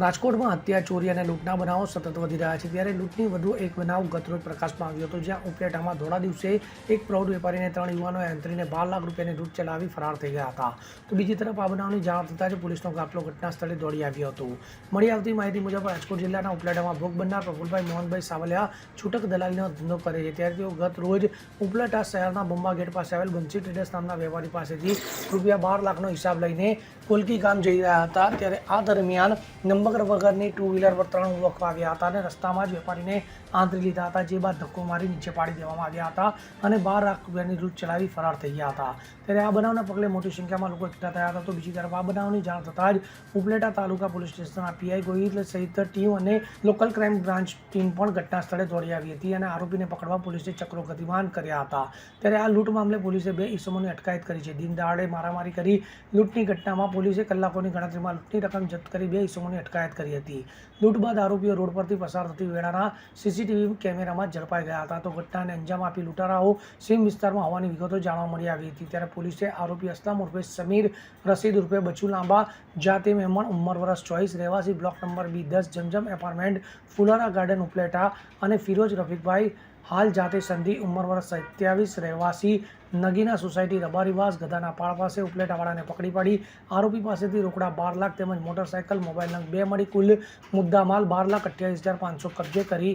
રાજકોટમાં હત્યા, ચોરી અને લૂંટના બનાવો સતત વધી રહ્યા છે. ત્યારે લૂંટની વધુ એક બનાવ ગતરોજ પ્રકાશમાં આવ્યો હતો, જ્યાં ઉપલેટામાં ધોળા દિવસે એક પ્રૌઢ વેપારીને ત્રણ યુવાનોએ એન્ટ્રીને બાર લાખ રૂપિયાની લૂંટ ચલાવી ફરાર થઈ ગયા હતા. તો બીજી તરફ આ બનાવની જાણ થતાં જ પોલીસનો કાફલો ઘટના સ્થળે દોડી આવ્યો હતો. મળી આવતી માહિતી મુજબ રાજકોટ જિલ્લાના ઉપલેટામાં ભોગ બનનાર પ્રફુલભાઈ મોહનભાઈ સાવલિયા છૂટક દલાલીનો ધંધો કરે છે. ત્યારે તેઓ ગત રોજ ઉપલેટા શહેરના બંબા ગેટ પાસે આવેલ બંસી ટ્રેડર્સ નામના વેપારી પાસેથી રૂપિયા બાર લાખનો હિસાબ લઈને કોલકી ગામ જઈ રહ્યા હતા. ત્યારે આ દરમિયાન નંબર વગરની ટુ વ્હીલર પર ત્રણ યુવકો આવ્યા હતા અને રસ્તામાં જ વેપારીને આંતરી લીધા હતા, જે બાદ ધક્કો મારી નીચે પાડી દેવામાં આવ્યા હતા અને બાર લાખ રૂપિયાની લૂંટ ચલાવી ફરાર થઈ ગયા હતા. ત્યારે આ બનાવના પગલે મોટી સંખ્યામાં લોકો એકઠા થયા હતા. તો બીજી તરફ આ બનાવની જાણ થતાં જ ઉપલેટા તાલુકા પોલીસ સ્ટેશનના પીઆઈ ગોહિલ સહિત ટીમ અને લોકલ ક્રાઇમ બ્રાન્ચ ટીમ પણ ઘટના સ્થળે દોડી આવી હતી અને આરોપીને પકડવા પોલીસે ચક્રો ગતિમાન કર્યા હતા. ત્યારે આ લૂંટ મામલે પોલીસે બે ઈસમોની અટકાયત કરી છે. દિન દહાડે મારામારી કરી લૂંટની ઘટનામાં પોલીસે કલાકોની ગણતરીમાં લૂંટની રકમ જપ્ત કરી બે ઈસમોની અટકાયત કરી હતી. લૂંટ બાદ આરોપીઓ રોડ પરથી પસાર થતી વેળાના સીસીટીવી કેમેરામાં ઝડપાઈ ગયા હતા. તો ઘટનાને અંજામ આપી લૂંટારાઓ સીમ વિસ્તારમાં હોવાની વિગતો જાણવા મળી આવી હતી. ત્યારે પોલીસે આરોપી અસલામ ઉર્ફે સમીર રસીદ ઉર્ફે બચુ લાંબા જાતે મહેમાન ઉંમર વર્ષ ચોઈસ રહેવાસી બ્લોક નંબર બી દસ, જમજમ એપાર્ટમેન્ટ, ફુલારા ગાર્ડન, ઉપલેટા અને ફિરોજ રફીકભાઈ હાલ જાતે સંધિ ઉંમર વર્ષ સત્યાવીસ રહેવાસી નગીના સોસાયટી રબારીવાસ ગધાના પાળ પાસે ઉપલેટાવાળાને પકડી પાડી. આરોપી પાસેથી રોકડા બાર લાખ તેમજ મોટરસાયકલ મોબાઈલ નંગ બે મળી કુલ મુદ્દામાલ બાર લાખ અઠ્યાવીસ હજાર પાંચસો કબજે કરી.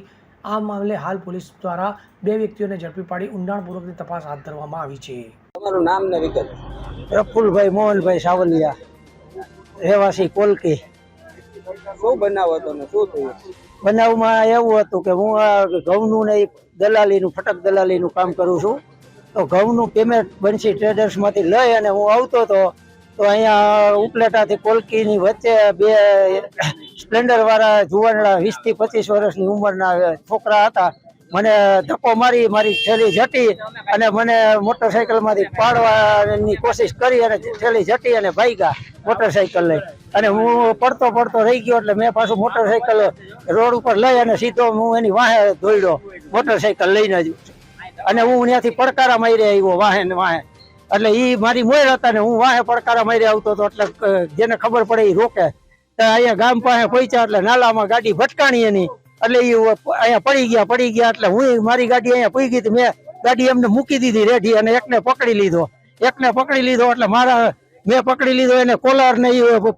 આ મામલે હાલ પોલીસ દ્વારા બે વ્યક્તિઓને ઝડપી પાડી ઊંડાણપૂર્વકની તપાસ હાથ ધરવામાં આવી છે. તમારું નામ ને વિગત. પ્રફુલભાઈ મોહનભાઈ સાવલિયા રહેવાસી કોલકી. શું બનાવ હતો ને શું થયું? બનાવમાં એવું હતું કે હું આ ઘઉંનું ને દલાલીનું, ફટક દલાલીનું કામ કરું છું. તો ઘઉંનું પેમેન્ટ બનશી ટ્રેડર્સમાંથી લઈ અને હું આવતો હતો. તો અહીંયા ઉપલેટાથી કોલકીની વચ્ચે બે સ્પ્લેન્ડરવાળા જુવાનડા વીસથી પચીસ વર્ષની ઉંમરના છોકરા હતા. મને ધક્કો મારી મારી થેલી જટી અને મને મોટરસાયકલમાંથી પાડવાની કોશિશ કરી અને થેલી જટી અને ભાગ્યા મોટરસાયકલ લઈ. અને હું પડતો પડતો રહી ગયો એટલે મેં પાછું મોટરસાયકલ રોડ ઉપર લઈ અને સીધો હું એની વાહે દોડ્યો મોટરસાયકલ લઈને જ. અને હું ત્યાંથી પડકારા મારી આવ્યો વાહે ને વાહે. એટલે એ મારી મોર હતા ને હું વાહે પડકારા મારી આવતો હતો એટલે જેને ખબર પડે એ રોકે. અહીંયા ગામ પાસે પહોંચ્યા એટલે નાલામાં ગાડી ભટકાણી એની. એટલે એ અહીંયા પડી ગયા પડી ગયા એટલે હું મારી ગાડી અહીંયા પડી ગઈ મેં ગાડી એમને મૂકી દીધી રેડી અને એકને પકડી લીધો. એકને પકડી લીધો એટલે મારા મેં પકડી લીધો એને કોલર ને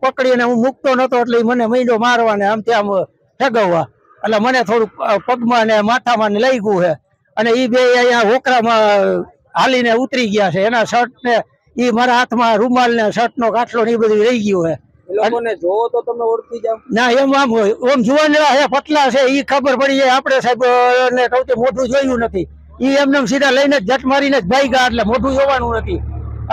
પકડીને હું મૂકતો નતો એટલે મને મહિનો મારવા ને આમ ત્યાં ઠગવવા એટલે મને થોડુંક પગમાં ને માથામાં ને લઈ ગયું છે અને એ બે અહીંયા હોકરામાં હાલીને ઉતરી ગયા છે. એના શર્ટ ને એ મારા હાથમાં રૂમાલ ને શર્ટ નો કાટલો ને એ બધું રહી ગયું છે ના એમ આમ ઓમ પતલા છે ઈ ખબર પડી જાય આપણે સાહેબ ને કહું મોઢું જોયું નથી. ઈ એમને એમ સીધા લઈને જટ મારીને જ ભાગ્યા એટલે મોઢું જોવાનું નથી.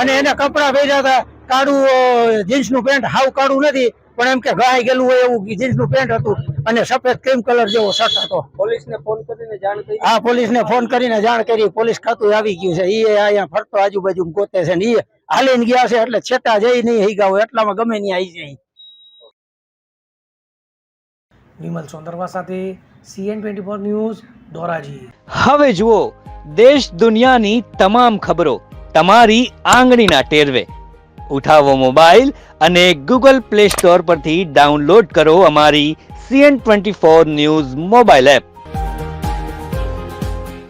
અને એને કપડા પહેર્યા હતા કાળું જીન્સનું પેન્ટ હાવ કાળું નથી પણ એમ કે ઘાઈ ગયેલું હોય એવું જીન્સનું પેન્ટ હતું. અને સફેદ ક્રીમ કલર જેવો શર્ટ હતો. હા ફોન કરીને જાણ થઈ આ પોલીસને ફોન કરીને જાણ કરી. પોલીસ ખાતું આવી ગયું છે. એ અહીંયા ફરતો આજુબાજુ ગોતે છે ને હાલીને ગયા છે એટલે છેટા જઈ નહીં હઈ ગયા એટલામાં ગમે નહીં આવી જાય. વિમલ સોંદરવા સાથે CN twenty four news Dhoraji. હવે જુઓ દેશ દુનિયાની તમામ ખબરો તમારી આંગળીના ટેરવે. ઉઠાવો મોબાઈલ અને ગૂગલ પ્લે સ્ટોર પરથી ડાઉનલોડ કરો અમારી CN twenty four news mobile app.